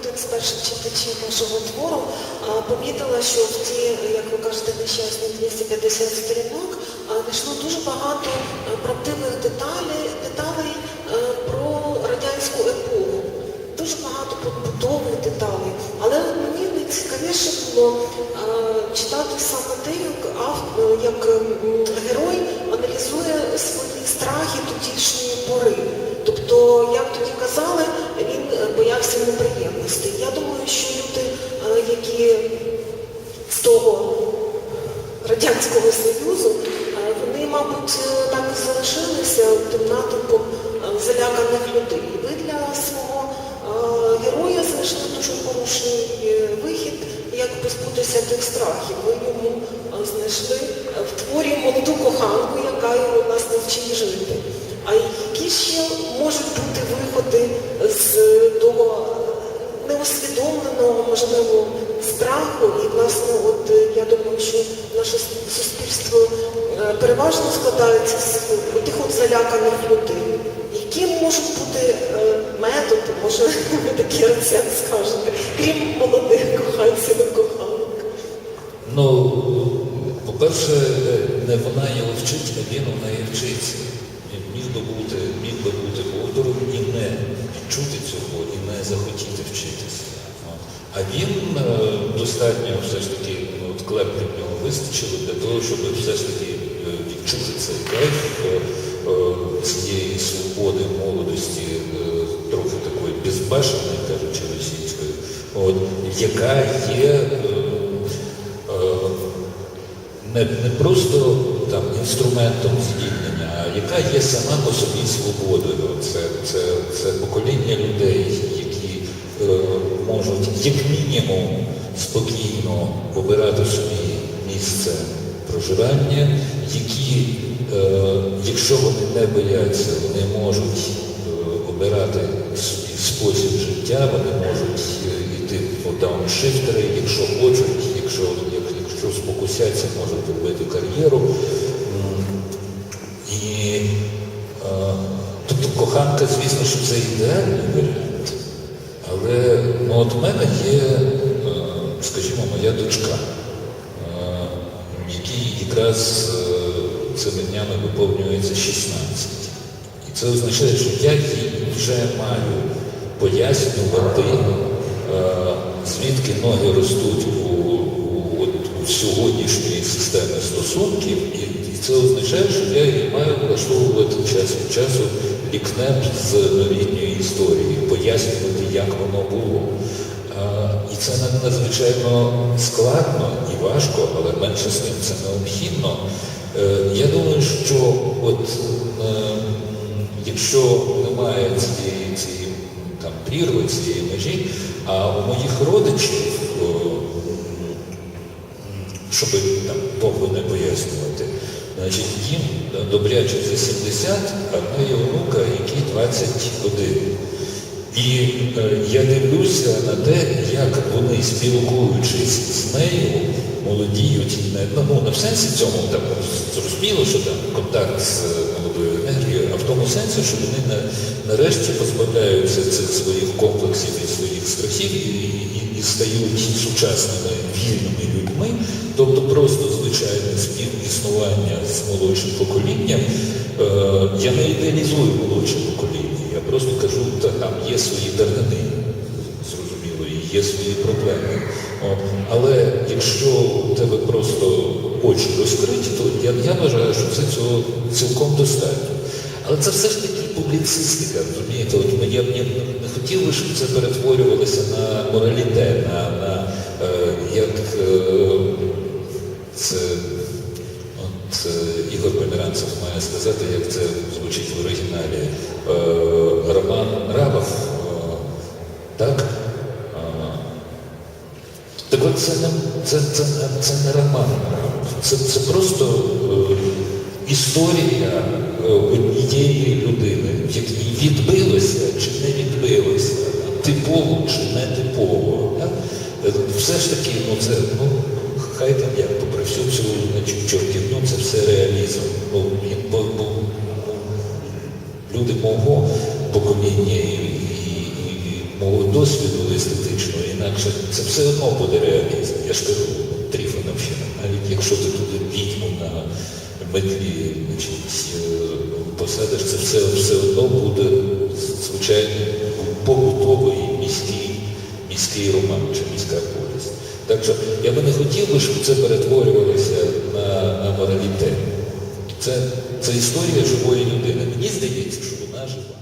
один з перших читачів вашого твору, помітила, що в ті, як ви кажете, нещасні 250 сторінок знайшло дуже багато правдивих деталей, деталей про радянську епоху. Дуже багато побутових деталей. Але мені найцікавіше було читати саме те, як, як герой аналізує свої страхи тодішньої пори. Тобто, як тоді казали, боявся неприємностей. Я думаю, що люди, які з того Радянського Союзу, е, вони, мабуть, е, так і залишилися тим натовпом е, заляканих людей. І ви для свого героя знайшли дуже хороший вихід, як позбутися тих страхів. Ви йому знайшли в творі молоду коханку, яка його нас навчить жити. А які ще неусвідомленого, можливо, страху. І, власне, от е, я думаю, що наше суспільство е, переважно складається з тих от заляканих людей. Які можуть бути е, методи, може, ви такий рецепт скажете, крім молодих коханців і коханок? Ну, по-перше, не вона його вчить, а він у неї вчиться. Він міг би бути, міг би бути автором і не відчути цього, і не захотіти вчитися. От. А він е, достатньо все ж таки, ну, от клепки в нього вистачило для того, щоб все ж таки е, відчути цей кайф е, цієї свободи, молодості, трохи такої безбашеної, кажучи російською, от, яка є. не, не просто там інструментом звільнення, а яка є сама по собі свободою. Це, це, це покоління людей, які можуть як мінімум спокійно обирати собі місце проживання, які, е, якщо вони не бояться, вони можуть е, обирати собі спосіб життя, вони можуть е, йти по дауншифтери, якщо хочуть, якщо, якщо спокусяться, можуть робити кар'єру. І тобто коханка, звісно, що це ідеальний варіант. Ну, от в мене є, е, скажімо, моя дочка, е, якій якраз е, цими днями виповнюється 16. І це означає, що я їй вже маю пояснювати, звідки ноги ростуть у, у, у сьогоднішньої системи стосунків, і, це означає, що я їй маю влаштовувати час від часу лікнеп з новітньої історії, пояснювати, як воно було. І це надзвичайно складно і важко, але менше з тим це необхідно. Е, Я думаю, що от е, якщо немає цієї, цієї там, прірви, цієї межі, а у моїх родичів, щоб там довго не пояснювати, значить їм добряче за 70, а в неї онука, який 21. І е, я дивлюся на те, як вони, спілкуючись з нею, молодіють ну, не в сенсі цьому там зрозуміло, що там контакт з е, молодою енергією, а в тому сенсі, що вони на, нарешті позбавляються цих своїх комплексів і своїх страхів і, і, і стають сучасними вільними людьми, тобто просто звичайне співіснування з молодшим поколінням. Е, я не ідеалізую молодше покоління. Я просто кажу, та там є свої дарини, зрозуміло, і є свої проблеми. Але якщо у тебе просто очі розкриті, то я, я вважаю, що це цього цілком достатньо. Але це все ж таки публіцистика, розумієте? От я б не, хотів би, щоб це перетворювалося на мораліте, на, на е, як е, це От е, Ігор Поміранцев має сказати, як це звучить в оригіналі. Е, Роман Рабов, е, так? Так от це не, це, це, це не роман. Це, це просто історія однієї людини, в якій відбилося чи не відбилося, типово чи не типово. Так? Все ж таки, ну це, ну, хай там як, всю цю чортівню, це все реалізм. Бо, бо, бо, люди мого покоління і, і, і молодої досвіду естетичного, інакше це все одно буде реалізм. Я ж кажу, Тріфоновщина, навіть якщо ти туди відьму на метлі е, посадиш, це все, все одно буде звичайний побутовий міський, міський роман чи міська що я би не хотів би, щоб це перетворювалося на, на моралітет. Це, це історія живої людини. Мені здається, що вона жива.